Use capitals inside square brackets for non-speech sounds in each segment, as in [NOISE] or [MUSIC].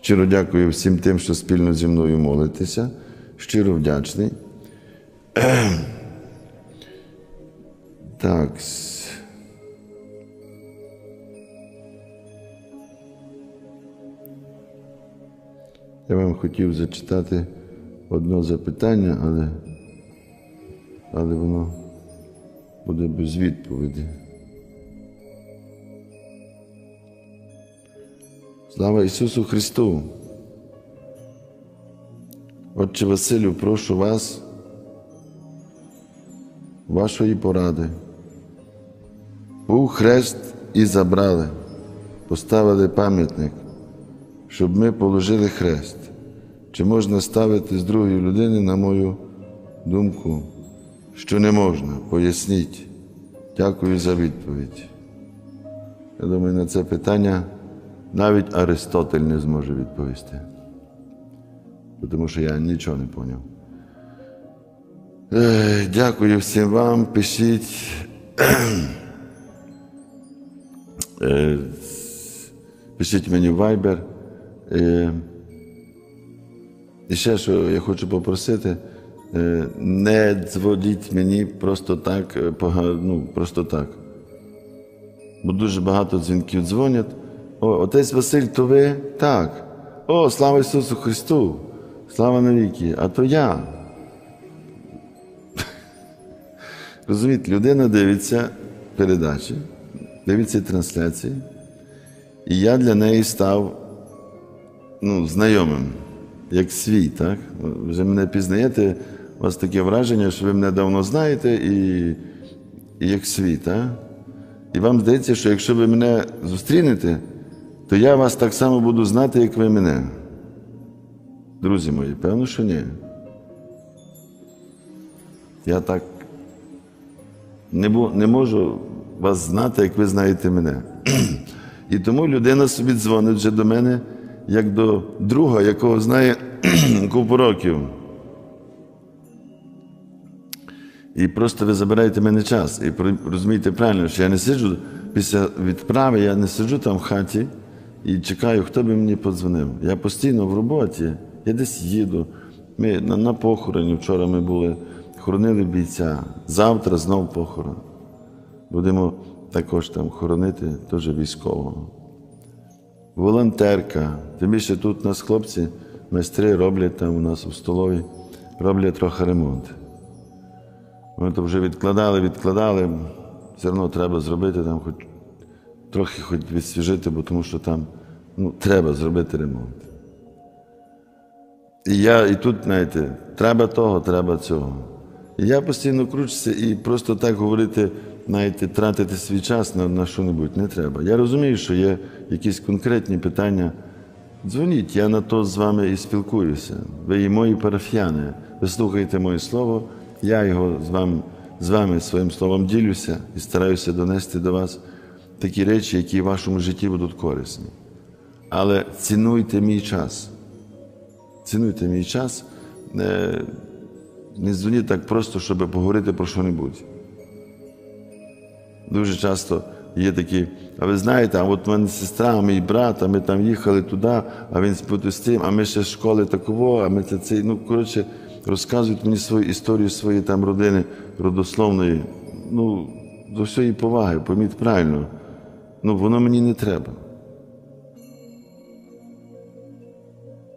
Щиро дякую всім тим, що спільно зі мною молитеся. Щиро вдячний. [CLEARS THROAT] Так. Я вам хотів зачитати одне запитання, але, але воно буде без відповіді. Слава Ісусу Христу! Отче Василю, прошу вас, вашої поради. Був хрест і забрали, поставили пам'ятник, щоб ми положили хрест. Чи можна ставити з другої людини, на мою думку, що не можна? Поясніть. Дякую за відповідь. Я думаю, на це питання навіть Аристотель не зможе відповісти. Тому що я нічого не поняв. Дякую всім вам. Пишіть. Е, Пишіть мені Viber. Е, І ще що я хочу попросити, е, не дзвоніть мені просто так, ну, просто так. Бо дуже багато дзвінків дзвонять. О, отець Василь, то ви? Так. О, слава Ісусу Христу! Слава навіки! А то я. [LAUGHS] Розумієте, людина дивиться передачі, дивиться трансляції, і я для неї став ну, знайомим, як свій, так? Вже мене пізнаєте, у вас таке враження, що ви мене давно знаєте і, і як свій, так? І вам здається, що якщо ви мене зустрінете, то я вас так само буду знати, як ви мене. Друзі мої, певно, що ні. Я так не, бу- не можу вас знати, як ви знаєте мене. [CLEARS THROAT] І тому людина собі дзвонить вже до мене, як до друга, якого знає [CLEARS THROAT] купу років. І просто ви забираєте мене час. І розумієте правильно, що я не сиджу після відправи, я не сиджу там в хаті і чекаю, хто би мені подзвонив. Я постійно в роботі, я десь їду. Ми на, на похороні вчора ми були, хоронили бійця. Завтра знов похорон. Будемо також там хоронити теж військового. Волонтерка. Тим більше тут у нас хлопці, майстри роблять там у нас у столові, роблять трохи ремонт. Ми то вже відкладали, відкладали, все одно треба зробити там хоч трохи хоч відсвіжити, бо тому що там ну, треба зробити ремонт. І я і тут, знаєте, треба того, треба цього. І я постійно кручуся і просто так говорити, знаєте, тратити свій час на, на що-небудь не треба. Я розумію, що є якісь конкретні питання. Дзвоніть, я на то з вами і спілкуюся. Ви є мої парафіяни. Ви слухаєте моє слово, я його з вами, з вами своїм словом ділюся і стараюся донести до вас такі речі, які в вашому житті будуть корисні. Але цінуйте мій час. Цінуйте мій час. Не, не дзвоніть так просто, щоб поговорити про що-небудь. Дуже часто є такі, а ви знаєте, а от в мене сестра, а мій брат, а ми там їхали туди, а він спутав з тим, а ми ще з школи такого, а ми це цей. Ну, коротше, розказують мені свою історію своєї там родини родословної. Ну, до всієї поваги, поміть правильно. Ну, воно мені не треба.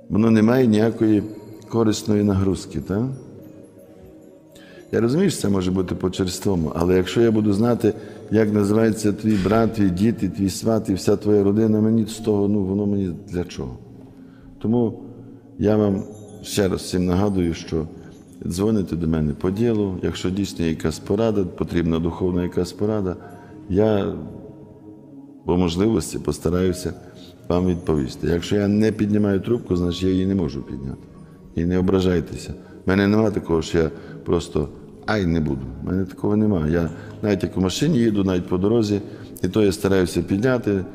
Воно не має ніякої корисної нагрузки, так? Я розумію, що це може бути по черствому, але якщо я буду знати, як називається твій брат, твій дід, твій сват, і вся твоя родина, мені з того, ну воно мені для чого? Тому я вам ще раз всім нагадую, що дзвоните до мене по ділу, якщо дійсно якась порада, потрібна духовна якась порада, я по можливості постараюся вам відповісти. Якщо я не піднімаю трубку, значить я її не можу підняти. І не ображайтеся. У мене немає такого, що я просто ай не буду. У мене такого немає. Я навіть як у машині їду, навіть по дорозі, і то я стараюся підняти.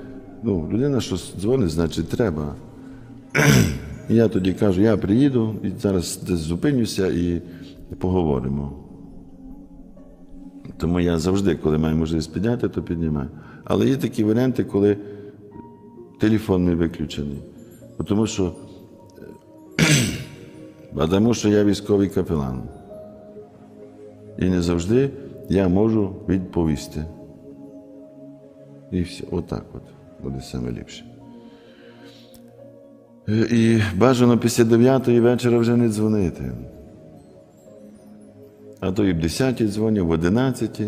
Ну, людина, що дзвонить, значить треба. Я тоді кажу, я приїду і зараз десь зупинюся і поговоримо. Тому я завжди, коли маю можливість підняти, то піднімаю. Але є такі варіанти, коли телефон не виключений. Тому що, [CLEARS THROAT] тому що я військовий капелан. І не завжди я можу відповісти. І все, отак от буде саме ліпше. І бажано після 9 вечора вже не дзвонити. А то і в 10 дзвоню, в 11,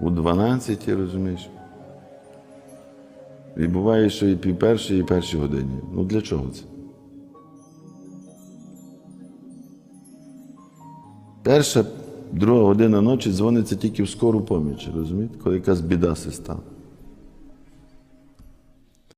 у 12, розумієш. І буває, що і пів першої, і першій годині. Ну для чого це? Перша, друга година ночі дзвониться тільки в скору поміч, розумієте, коли якась біда се стала.